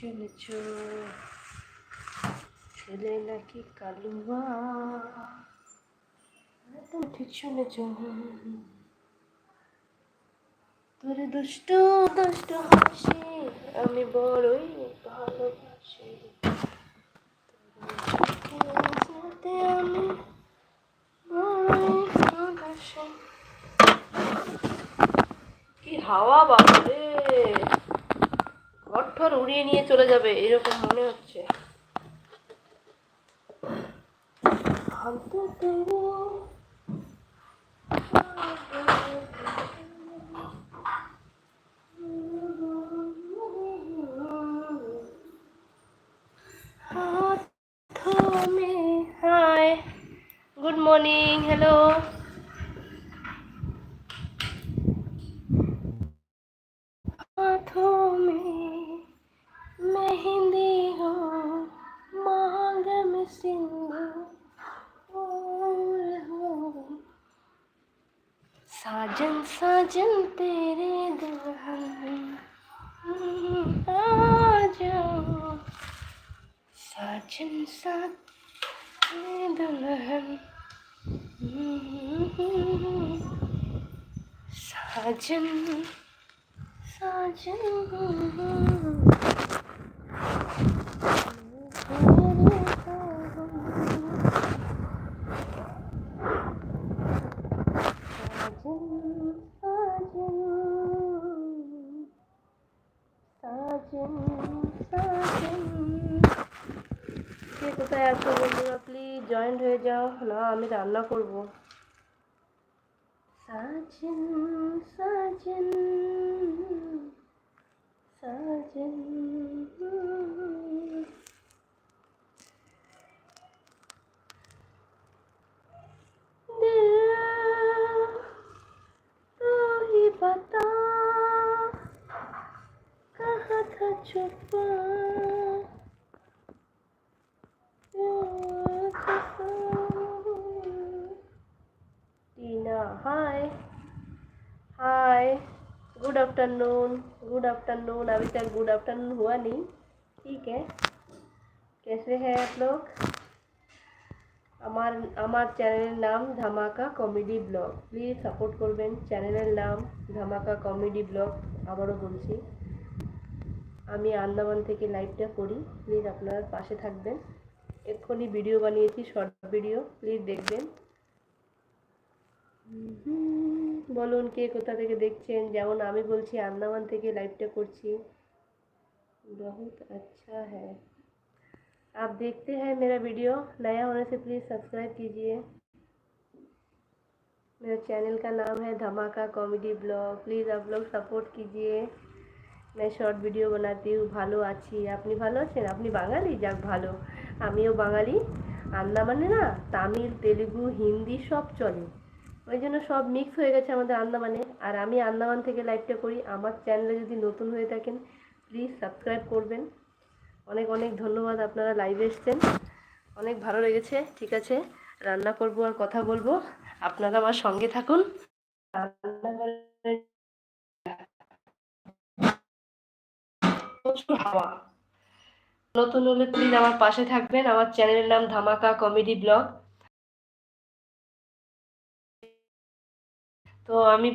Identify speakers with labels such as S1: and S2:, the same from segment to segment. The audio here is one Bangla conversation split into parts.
S1: চলেছ ছেলে নাকি কালুয়া। তুমি ঠিক চলেছ তোর দুষ্ট দুষ্ট হাসি আমি বড়ই ভালোবাসি। আমি বড়ই ভালোবাসি। কি হাওয়া বাবারে ঘর ঠর উড়িয়ে নিয়ে চলে যাবে এরকম মনে হচ্ছে। গুড মর্নিং हाथों রান্না করব সাজন সাজন সাজন दिल तू ही बता कहाँ था छुपा आफ्टरनून गुड आफ्टरनून अभी तक गुड आफ्टरनून हुआ नहीं ठीक है कैसे हैं आप लोग আমার আমার চ্যানেলের নাম ধামাকা কমেডি ব্লগ প্লিজ সাপোর্ট করবেন চ্যানেলের নাম ধামাকা কমেডি ব্লগ আবারও বলছি আমি আন্দামান থেকে লাইভটা করি প্লিজ আপনারা পাশে থাকবেন এক্ষুনি ভিডিও বানিয়েছি শর্ট ভিডিও প্লিজ দেখবেন হুম, বলুন কে কোথা থেকে দেখছেন যেমন আমি বলছি আন্দামান থেকে লাইভটা করছি बहुत अच्छा है आप देखते हैं मेरा वीडियो नया होने से प्लीज़ सब्सक्राइब कीजिए मेरा चैनल का नाम है धमाका कॉमेडी ब्लॉग प्लीज़ आप लोग सपोर्ट कीजिए मैं শর্ট ভিডিও বানাতি হু ভালো আছি আপনি ভালো আছেন আপনি বাঙালি যাক ভালো আমিও বাঙালি আন্দামানে না তামিল তেলেগু হিন্দি সব চলে ওই জন্য সব মিক্স হয়ে গেছে আমাদের আন্দামানে। আর আমি আন্দামান থেকে লাইভটা করি। আমার চ্যানেলে যদি নতুন হয়ে থাকেন প্লিজ সাবস্ক্রাইব করবেন। অনেক অনেক ধন্যবাদ আপনারা লাইভে এসছেন। অনেক ভালো লেগেছে, ঠিক আছে? রান্না করব আর কথা বলব। আপনারা আমার সঙ্গে থাকুন। প্রচুর হাওয়া। নতুন হলে প্লিজ আমার পাশে থাকবেন। আমার চ্যানেলের নাম ধামাকা কমেডি ব্লগ তো আমি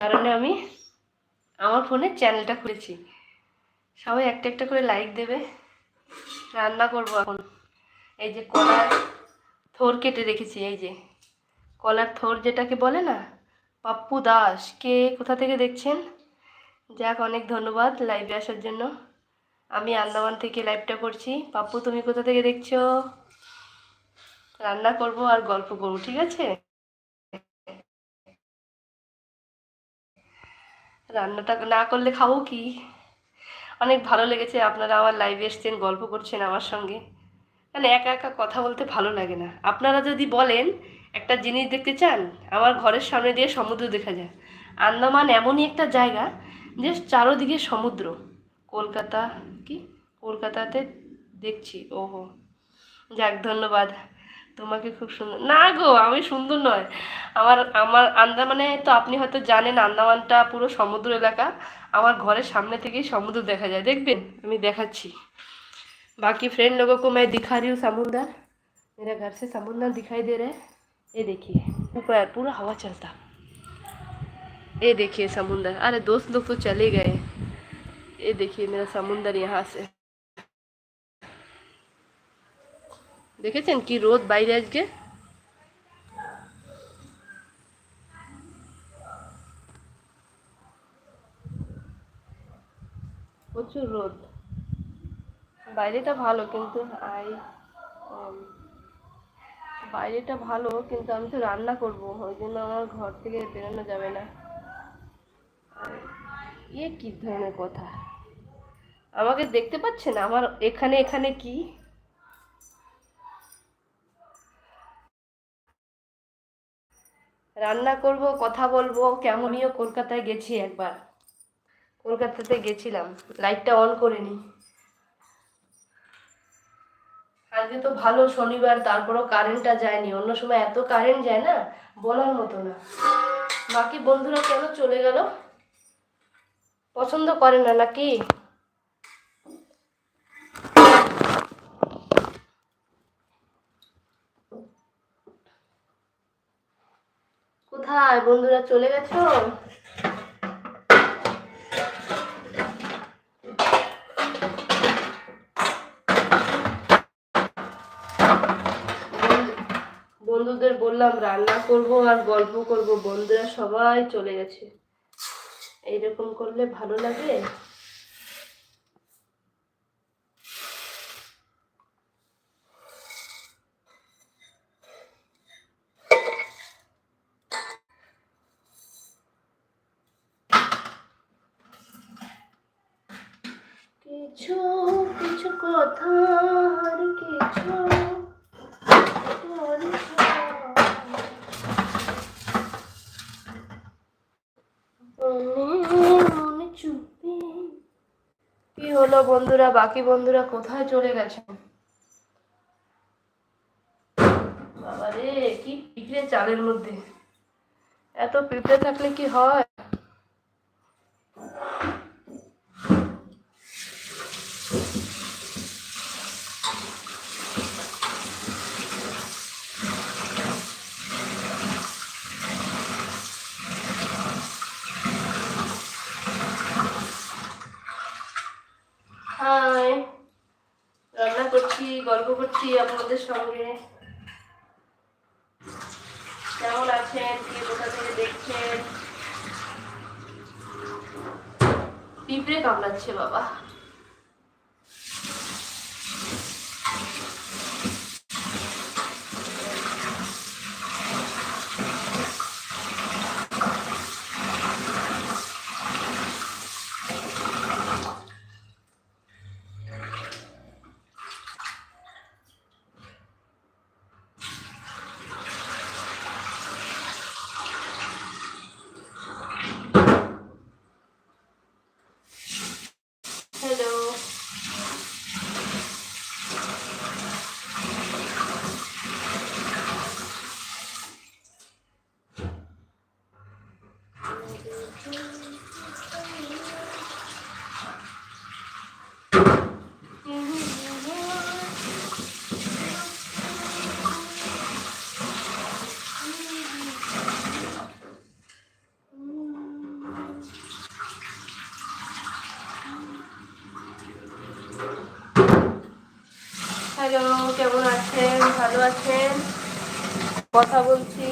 S1: কারণে আমি আমার ফোনে চ্যানেলটা খুলেছি। সবাই একটা একটা করে লাইক দেবে। রান্না করব এখন। এই যে কলার থোর কেটে রেখেছি, এই যে। কলার থোর যেটাকে বলে না? পাপ্পু দাস। কে কোথা থেকে দেখছেন? যাক, অনেক ধন্যবাদ লাইভে আসার জন্য। আমি আন্দামান থেকে লাইভটা করছি। পাপ্পু, তুমি কোথা থেকে দেখছ? রান্না করব আর গল্প করব, ঠিক আছে? রান্নাটা না করলে খাব কি? অনেক ভালো লেগেছে, আপনারা আমার লাইভে এসছেন, গল্প করছেন আমার সঙ্গে। মানে একা একা কথা বলতে ভালো লাগে না। আপনারা যদি বলেন, একটা জিনিস দেখতে চান, আমার ঘরের সামনে দিয়ে সমুদ্র দেখা যায়। আন্দামান এমনই একটা জায়গা, যে চারোদিকে সমুদ্র। কলকাতা, কি? কলকাতাতে দেখছি, ওহো। যাক, ধন্যবাদ। তোমাকে খুব সুন্দর না গো আমি সুন্দর নয় আমার আমার আন্দামানে তো আপনি হয়তো জানেন আন্দামানটা পুরো সমুদ্র এলাকা আমার ঘরের সামনে থেকেই সমুদ্র দেখা যায় দেখবেন আমি দেখাচ্ছি बाकी फ्रेंड लोगों को मैं दिखा रही हूँ समुंदर मेरा घर से समुंदर दिखाई दे रहा है ये देखिए ऊपर पूरा हवा चलता ये देखिए समुंदर अरे दोस्त लोग तो चले गए ये देखिए मेरा समुंदर यहाँ से দেখেছেন কি রোদ বাইরে আজকে? প্রচুর রোদ। বাইরেটা ভালো কিন্তু আই বাইরেটা ভালো কিন্তু আমি তো রান্না করব, ওই জন্য আমার ঘর থেকে বেরোনো যাবে না। ইয়ে কি ধরনের কথা? আমাকে দেখতে পাচ্ছেন? আমার এখানে এখানে কি? রান্না করব, কথা বলব কেমনইও কলকাতায় গেছি একবার। কলকাতাতে গেছিলাম লাইটটা অন করে নি। আজকে তো ভালো শনিবার, তারপরও কারেন্টটা যায়নি। অন্য সময় এত কারেন্ট যায় না, বলার মতো না। বাকি বন্ধুরা কেন চলে গেল? পছন্দ করে না নাকি? কোথায়? বন্ধুরা চলে গেছো? বন্ধুদের বললাম রান্না করব আর গল্প করব। বন্ধুরা সবাই চলে গেছে। এইরকম করলে ভালো লাগে কিছু কিছু কথা আর কিছু কি হলো বন্ধুরা? বাকি বন্ধুরা কোথায় চলে গেছে? বাবা রে কি পিঁপড়ে চালের মধ্যে। এত পিঁপড়ে থাকলে কি হয় হাই রান্না করছি গল্প করছি আপনাদের সঙ্গে। কেমন আছেন? কে কোথা থেকে দেখছেন? পিঁপড়ে কামড়াচ্ছে বাবা হ্যালো হ্যালো কেমন আছেন ভালো আছেন কথা বলছি।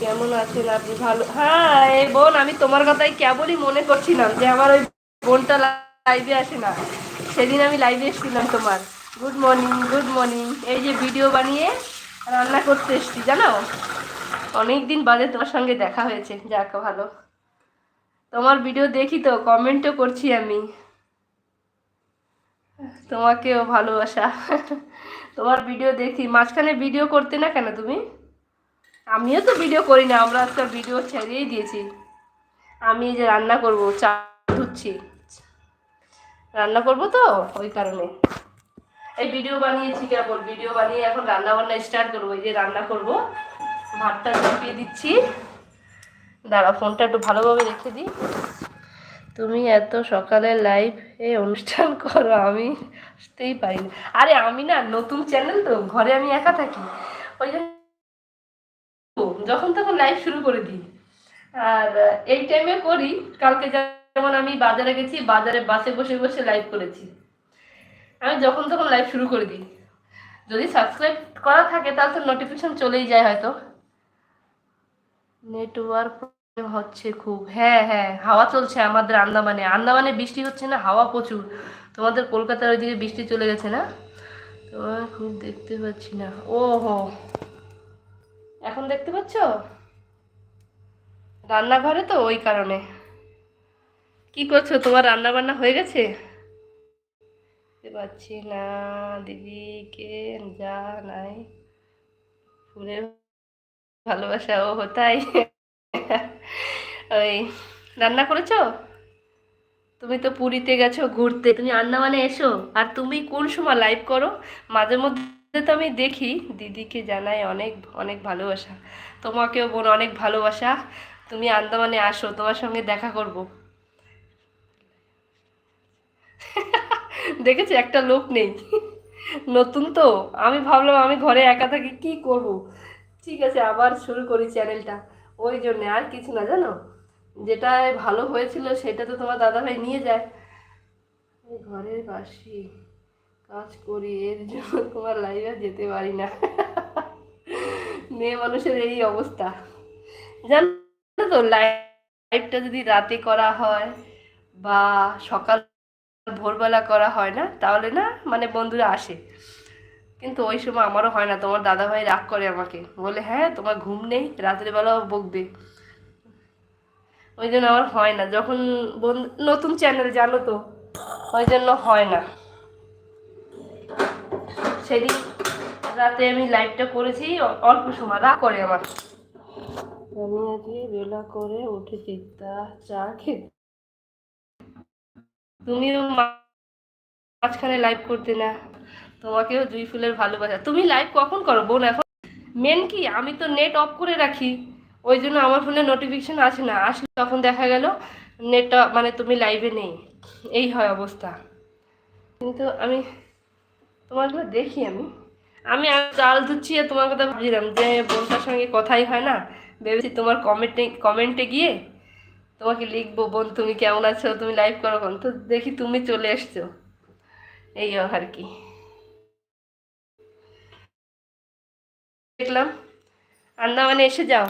S1: কেমন আছেন আপনি? ভালো হ্যাঁ এই বোন, আমি তোমার কথাই কেবলই মনে করছিলাম যে আমার ওই বোনটা লাইভে আসে না। সেদিন আমি লাইভে এসেছিলাম তোমার। গুড মর্নিং গুড মর্নিং এই যে ভিডিও বানিয়ে রান্না করতে এসছি, জানো? অনেক দিন বাদে তোমার সঙ্গে দেখা হয়েছে। যাক, ভালো। তোমার ভিডিও দেখি তো কমেন্টও করছি আমি। তোমাকেও ভালোবাসা। তোমার ভিডিও দেখি। মাঝখানে ভিডিও করতে না কেন তুমি? আমিও তো ভিডিও করি না, আমরা একটা ভিডিও ছেড়েই দিয়েছি। আমি যে রান্না করব, চা ধুচ্ছি। রান্না করব তো, ওই কারণে। এই ভিডিও বানিয়েছি কেবল ভিডিও বানিয়ে এখন রান্না বান্না স্টার্ট করব। এই যে রান্না করব, ভাতটা চাপিয়ে দিচ্ছি। দাঁড়া ফোনটা একটু ভালোভাবে রেখে দিই। তুমি এত সকালে লাইভ অনুষ্ঠান করো, আমি আসতেই পারি না আরে আমি না, নতুন চ্যানেল তো, ঘরে আমি একা থাকি। ওই যখন তখন লাইভ শুরু করে দিই। আর এই টাইমে করি, কালকে যেমন আমি বাজারে গেছি, বাজারে বাসে বসে বসে লাইভ করেছি। আমি যখন তখন লাইভ শুরু করে দিই। যদি সাবস্ক্রাইব করা থাকে, তাহলে তো নোটিফিকেশন চলেই যায় হয়তো। নেটওয়ার্ক হচ্ছে খুব হ্যাঁ হ্যাঁ হাওয়া চলছে আমাদের আন্দামানে। আন্দামানে বৃষ্টি হচ্ছে না, হাওয়া প্রচুর। তোমাদের কলকাতার ওইদিকে বৃষ্টি চলে গেছে না? তোমার খুব দেখতে পাচ্ছি না। ও হো এখন দেখতে পাচ্ছ? রান্নাঘরে তো ওই কারণে। কি করছ? তোমার রান্না বান্না হয়ে গেছে? পাচ্ছি না দিদিকে যা নাই ফুলের ভালোবাসা, ও তাই ওই রান্না করেছ? তুমি তো পুরীতে গেছো ঘুরতে। তুমি আন্দামানে এসো। আর তুমি কোন সময় লাইভ করো? মাঝে মধ্যে তো আমি দেখি। দিদিকে জানাই অনেক অনেক ভালোবাসা। তোমাকেও বোন অনেক ভালোবাসা। তুমি আন্দামানে আসো, তোমার সঙ্গে দেখা করব। দেখেছি, একটা লোক নেই। নতুন তো। আমি ভাবলাম আমি ঘরে একা থাকি, কি করব? ঠিক আছে, আবার শুরু করি চ্যানেলটা ওই জন্য আর কিছু না, জানো? যেটা ভালো হয়েছিল সেটা তো তোমার দাদাভাই নিয়ে যায়। ঘরের পাশে কাজ করি, এর জন্য তোমার লাইভে যেতে পারি না। মেয়ে মানুষের এই অবস্থা। জানো তো লাইভটা যদি রাতে করা হয় বা সকাল, ভোরবেলা করা হয় না, তাহলে না মানে বন্ধুরা আসে। কিন্তু ওই সময় আমারও হয় না, তোমার দাদাভাই রাগ করে আমাকে। বলে হ্যাঁ তোমার ঘুম নেই, রাতের বেলাও বকবে। ওই জন্য আমার হয় না। যখন নতুন চ্যানেল জানো তো ওই জন্য হয় না। সেদিন রাতে আমি লাইভটা করেছি, অল্প সময়, রাগ করে আমার। আমি আজকে বেলা করে উঠেছি, তা চা খেতে তুমিও মাঝখানে লাইভ করতে না। তোমাকেও জুই ফুলের ভালোবাসা। তুমি লাইভ কখন করো? বোন, এখন মেন কি? আমি তো নেট অফ করে রাখি। ওই জন্য আমার ফোনে নোটিফিকেশন আসে না। আসলে তখন দেখা গেল নেটটা মানে তুমি লাইভে নেই। এই হয় অবস্থা। কিন্তু আমি তোমারগুলো দেখি আমি। আমি চাল ধুচ্ছি আর তোমার কথা ভাবছিলাম যে বোনটার সঙ্গে কথাই হয় না। ভেবেছি তোমার কমেন্টে কমেন্টে গিয়ে তোমাকে লিখব, বোন, তুমি কেমন আছো? তুমি লাইভ করো কখন তো দেখি তুমি চলে এসছো। এই আর কি। দেখলাম। আন্দামানে এসে যাও।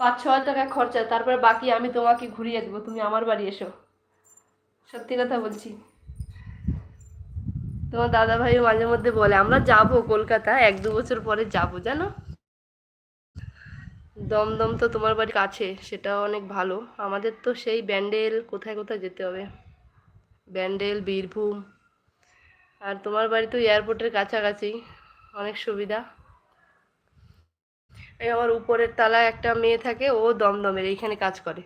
S1: পাঁচ, ছ হাজার টাকা খরচা, তারপরে বাকি আমি তোমাকে ঘুরিয়ে দেবো, তুমি আমার বাড়ি এসো। সত্যি কথা বলছি। তোমার দাদা ভাইও মাঝে মধ্যে বলে, আমরা যাব কলকাতা, এক দু বছর পরে যাব, জানো? দমদম তো তোমার বাড়ি কাছে সেটাও অনেক ভালো। আমাদের তো সেই ব্যান্ডেল, কোথায় কোথায় যেতে হবে? ব্যান্ডেল, বীরভূম। আর তোমার বাড়ি তো এয়ারপোর্টের কাছাকাছি, অনেক সুবিধা। এই আমার উপরের তলায় একটা মেয়ে থাকে, ও দমদমের, এইখানে কাজ করে।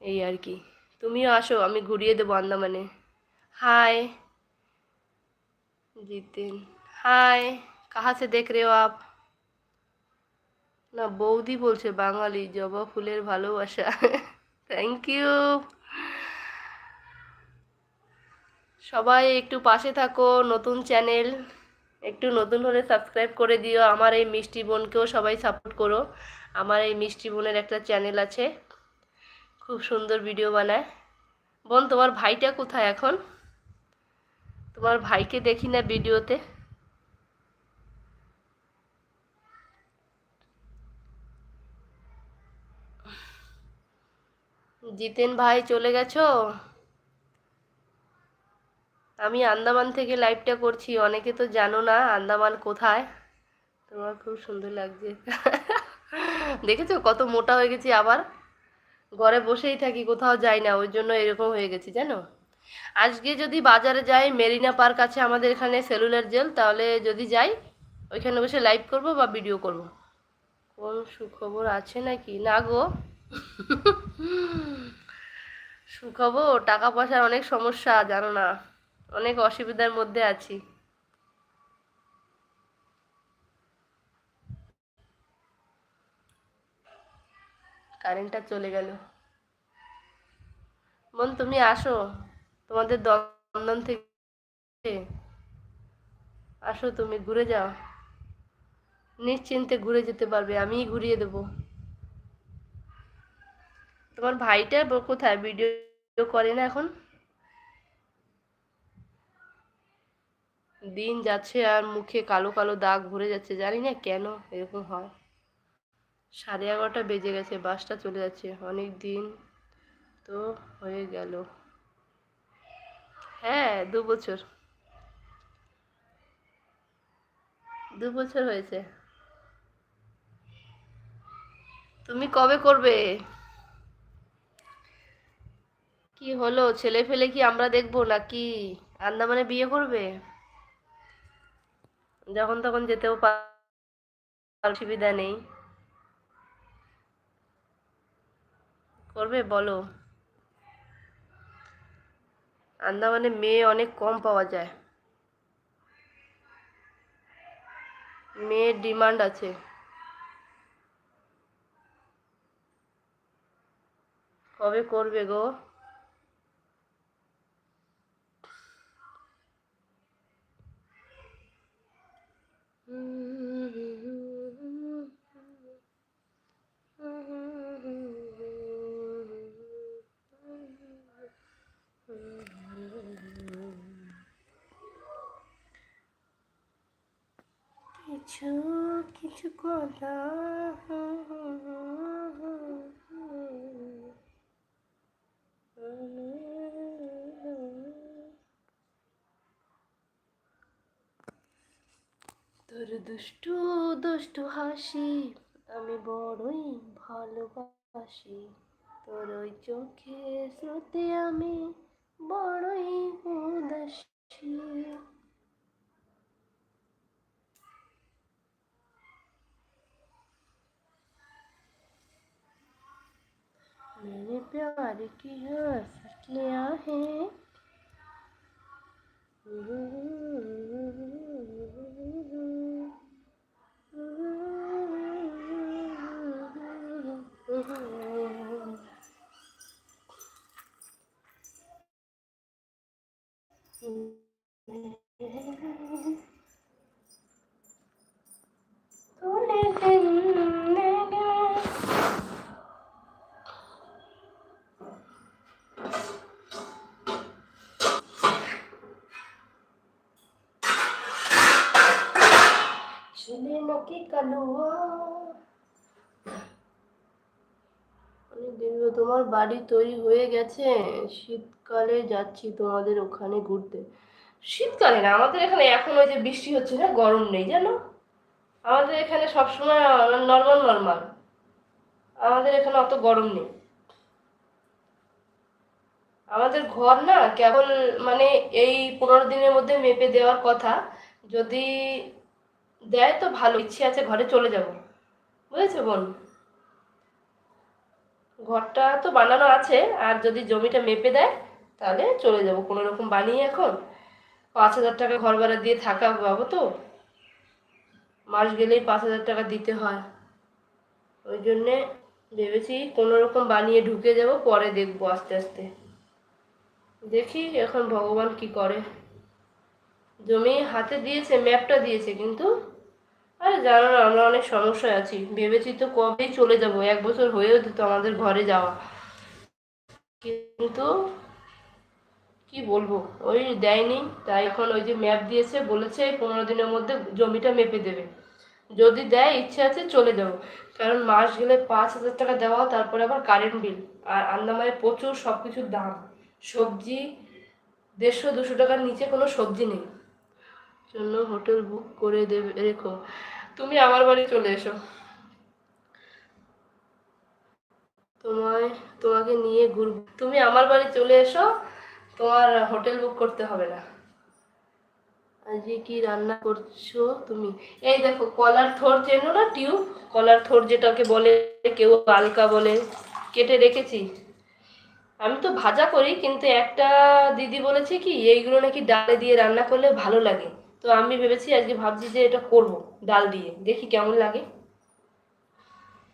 S1: এই আর কি। তুমিও আসো, আমি ঘুরিয়ে দেবো আন্দামানে। হাই। জিতেন। হাই। কাহা সে দেখ রে আপ না, বৌদি বলছে বাঙালি, জবা ফুলের ভালোবাসা। থ্যাংক ইউ সবাই একটু পাশে থাকো, নতুন চ্যানেল। একটু নতুন হলে সাবস্ক্রাইব করে দিও। আমার এই মিষ্টি বোনকেও সবাই সাপোর্ট করো। আমার এই মিষ্টি বোনের একটা চ্যানেল আছে। খুব সুন্দর ভিডিও বানায়। বোন, তোমার ভাইটা কোথায় এখন? তোমার ভাইকে দেখি না ভিডিওতে জিতেন ভাই, চলে গেছো? আমি আন্দামান থেকে লাইভটা করছি, অনেকে তো জানো না আন্দামান কোথায়। তোমার খুব সুন্দর লাগছে। দেখেছ কত মোটা হয়ে গেছি আবার? ঘরে বসেই থাকি, কোথাও যাই না, ওই জন্য এরকম হয়ে গেছি, জানো? আজকে যদি বাজারে যাই, মেরিনা পার্ক আছে আমাদের এখানে, সেলুলার জেল, তাহলে যদি যাই, ওইখানে বসে লাইভ করব বা ভিডিও করব? কোন সুখবর আছে নাকি? না গো। সুখবর, টাকা পয়সার অনেক সমস্যা, জানো না। অনেক অসুবিধার মধ্যে আছি। কারেন্টটা চলে গেল। বোন তুমি আসো। তোমাদের দন্দন থেকে আসো, তুমি ঘুরে যাও। নিশ্চিন্তে ঘুরে যেতে পারবে, আমিই ঘুরিয়ে দেবো। তোমার ভাইটা কোথায়? ভিডিও করে না এখন? দিন যাচ্ছে আর মুখে কালো কালো দাগ ভরে যাচ্ছে, জানি না কেন এরকম হয়। সাড়ে এগারোটা বেজে গেছে, বাসটা চলে যাচ্ছে, অনেক দিন তো হয়ে গেল। হ্যাঁ দু বছর। দু বছর হয়েছে। তুমি কবে করবে? কি হলো? ছেলে ফেলে কি আমরা দেখব নাকি? আন্দামানে বিয়ে করবে? যখন তখন যেতেও অসুবিধা নেই। করবে? বলো। আন্দামানে মেয়ে অনেক কম পাওয়া যায়। মেয়ের ডিমান্ড আছে। কবে করবে গো? কিছু কিছু কথা। তোর দুষ্টু দুষ্টু হাসি আমি বড়ই ভালোবাসি তোর ওই চোখে স্রোতে আমি বড়ই উদাসী मेरे प्यार की हंसलियाँ हैं तूने जिंदगी তোমার বাড়ি তৈরি হয়ে গেছে। শীতকালে যাচ্ছি তোমাদের ওখানে ঘুরতে। শীতকালে না, আমাদের এখানে এখন ওই যে বৃষ্টি হচ্ছে না, গরম নেই, জানো? আমাদের এখানে সবসময় নর্মাল নর্মাল আমাদের এখানে অত গরম নেই। আমাদের ঘর না কেবল মানে এই পনেরো দিনের মধ্যে মেপে দেওয়ার কথা। যদি দেয় তো ভালো, ইচ্ছে আছে ঘরে চলে যাব। বুঝেছ বোন ঘরটা তো বানানো আছে, আর যদি জমিটা মেপে দেয়, তাহলে চলে যাব। কোনো রকম বানিয়ে এখন পাঁচ হাজার টাকা ঘর ভাড়া দিয়ে থাকা পাবো তো? মাস গেলেই পাঁচ হাজার টাকা দিতে হয়। ওই জন্যে ভেবেছি কোনো রকম বানিয়ে ঢুকে যাব, পরে দেখব আস্তে আস্তে। দেখি এখন ভগবান কি করে। জমি হাতে দিয়েছে, ম্যাপটা দিয়েছে কিন্তু আরে জানো না, আমরা অনেক সমস্যায় আছি। ভেবেছি তো কবেই চলে যাব, এক বছর হয়েও দিত আমাদের ঘরে যাওয়া। কিন্তু কি বলব, ওই দেয়নি, তাই এখন ওই যে ম্যাপ দিয়েছে, বলেছে পনেরো দিনের মধ্যে জমিটা মেপে দেবে। যদি দেয়, ইচ্ছে আছে চলে যাব। কারণ মাস গেলে পাঁচ হাজার টাকা দেওয়া, তারপরে আবার কারেন্ট বিল আর আন্দামানে প্রচুর সব কিছুর দাম। সবজি দেড়শো, দুশো টাকার নিচে কোনো সবজি নেই। জন্য হোটেল বুক করে দেবে, রেখো। তুমি আমার বাড়ি চলে এসো। তোমায়, তোমাকে নিয়ে ঘুরব। তুমি আমার বাড়ি চলে এসো, তোমার হোটেল বুক করতে হবে না। আজকে কি রান্না করছ তুমি? এই দেখো, কলার থোর চেনো না টিউব? কলার থোর যেটাকে বলে, কেউ আলকা বলে, কেটে রেখেছি। আমি তো ভাজা করি, কিন্তু একটা দিদি বলেছে কি, এইগুলো নাকি ডালে দিয়ে রান্না করলে ভালো লাগে। তো আমি ভেবেছি আজকে ভাবছি যে এটা করব, ডাল দিয়ে। দেখি কেমন লাগে।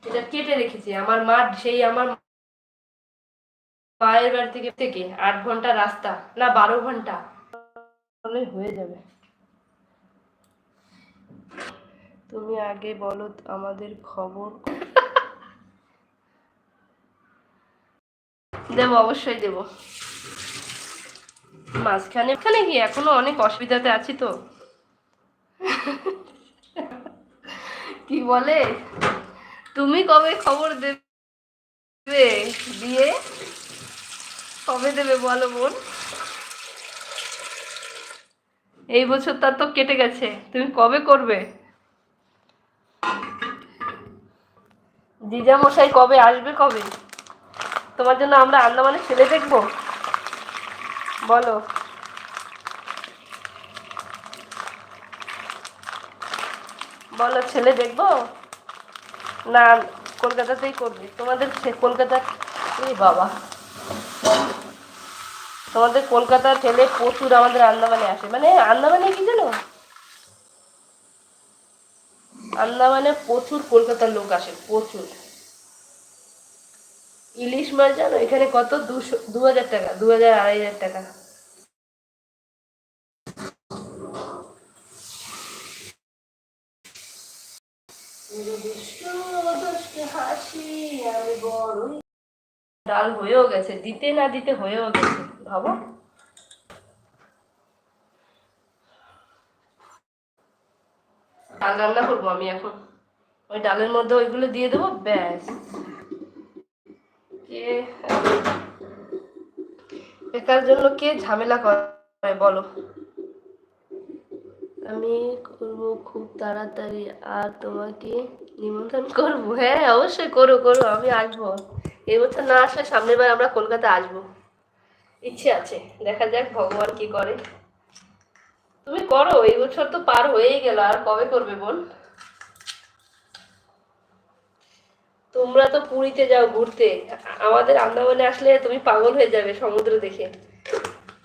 S1: এটা কেটে রেখেছি। আমার মা সেই আমার মায়ের বাড়ি থেকে থেকে আট ঘণ্টা রাস্তা, না বারো ঘণ্টা। হয়ে যাবে। তুমি আগে বলো আমাদের খবর। দেবো, অবশ্যই দেবো। মাঝখানে ওখানে কি এখনও অনেক অসুবিধাতে আছি তো? কি বলে? তুমি কবে খবর দেবে? দিয়ে কবে দেবে বলো বোন? এই বছর তার তো কেটে গেছে। তুমি কবে করবে? দিজা মশাই কবে আসবে কবে? তোমার জন্য আমরা আন্দামানে ছেলে দেখব? বলো। বলো, ছেলে দেখব? না, কলকাতাতেই করবি। তোমাদের কলকাতা এই বাবা। তোমাদের কলকাতার ছেলে প্রচুর আমাদের আন্দামানে আসে। মানে আন্দামানে কি জানো? আন্দামানে প্রচুর কলকাতার লোক আসে, প্রচুর। ইলিশ মাছ জানো? এখানে কত? দুশো দু হাজার টাকা, দু হাজার আড়াই হাজার টাকা। ডাল হয়েও গেছে, দিতে না দিতে হয়েও গেছে, ভাবো। ডাল রান্না করব আমি এখন। ওই ডালের মধ্যে ওইগুলো দিয়ে দেবো, ব্যাস। কে বেকার জন্য কে ঝামেলা করে, বলো। আমি করব খুব তাড়াতাড়ি, আর তোমাকে নিমন্ত্রণ করব। হ্যাঁ অবশ্যই করো করো, আমি আসব। এবছর না আসলে সামনের বার আমরা কলকাতা আসব। ইচ্ছে আছে, দেখা যাক ভগবান কি করে। তুমি করো, এই বছর তো পার হয়েই গেল, আর কবে করবে বোন তোমরা তো পুরীতে যাও ঘুরতে। আমাদের আন্দামানে আসলে তুমি পাগল হয়ে যাবে সমুদ্র দেখে।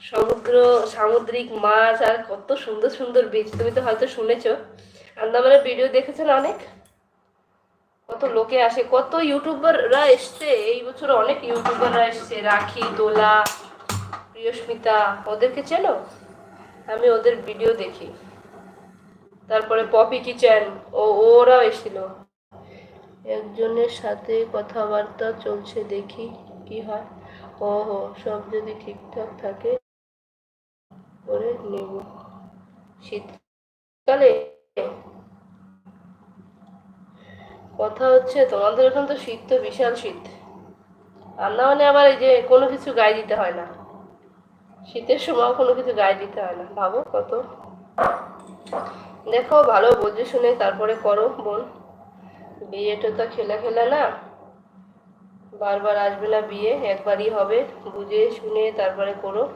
S1: সমুদ্র, সামুদ্রিক মাছ, আর কত সুন্দর সুন্দর বীজ তুমি তো হয়তো শুনেছো। আন্দামানের ভিডিও দেখেছেন অনেক? কত লোকে আসে, কত ইউটিউবাররা এসছে। এই বছর অনেক ইউটিউবাররা এসছে, রাখি, দোলা, প্রিয়স্মিতা। ওদেরকে চেনো? আমি ওদের ভিডিও দেখি। তারপরে পপি কিচেন, ও, ওরাও এসেছিল। একজনের সাথে কথাবার্তা চলছে, দেখি কি হয়। ও হো সব যদি ঠিকঠাক থাকে, করে নেব। শীতকালে কথা হচ্ছে, তোমাদের ওখানে তো শীত তো বিশাল শীত। রান্না মানে আবার এই যে কোনো কিছু গায়ে দিতে হয় না। শীতের সময় কোনো কিছু গায়ে দিতে হয় না। ভাবো কত। দেখো, ভালো বুঝে শুনে তারপরে করো বোন। বিয়েটা তো খেলা খেলা না। বারবার আসবে না বিয়ে, একবারই হবে। বুঝে শুনে তারপরে করো।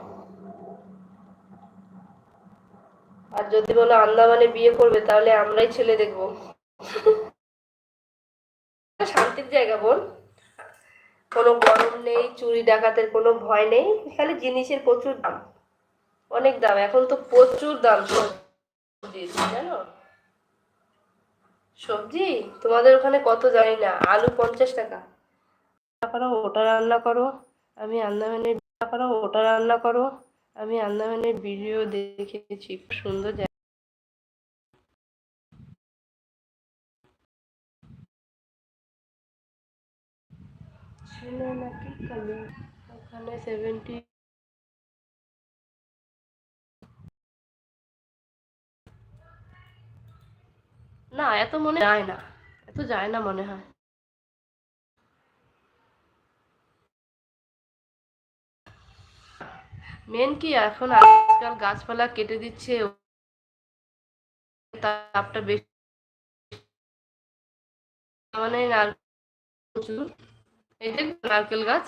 S1: আর যদি বলো আন্দামানে বিয়ে করবে, তাহলে আমরাই ছেলে দেখব। শান্তির জায়গা বোন কোনো গরম নেই, চুরি ডাকাতের কোনো ভয় নেই, খালি জিনিসের প্রচুর দাম। অনেক দাম, এখন তো প্রচুর দাম জানো? সবজি? তোমাদের ওখানে কত জানি না, আলু পঞ্চাশ টাকা। করো, ওটা রান্না করো, আমি আন্দামানের করো, ওটা রান্না করো, আমি আন্দামানের ভিডিও দেখেছি সুন্দর ছিল নাকি কালো? ওখানে সেভেন্টি না, এত মনে যায় না। এত যায় না মনে হয়। মেন কি, এখন আজকাল গাছপালা কেটে দিচ্ছে, তাপটা বেশি। মানে নারকেল এই যে নারকেল গাছ।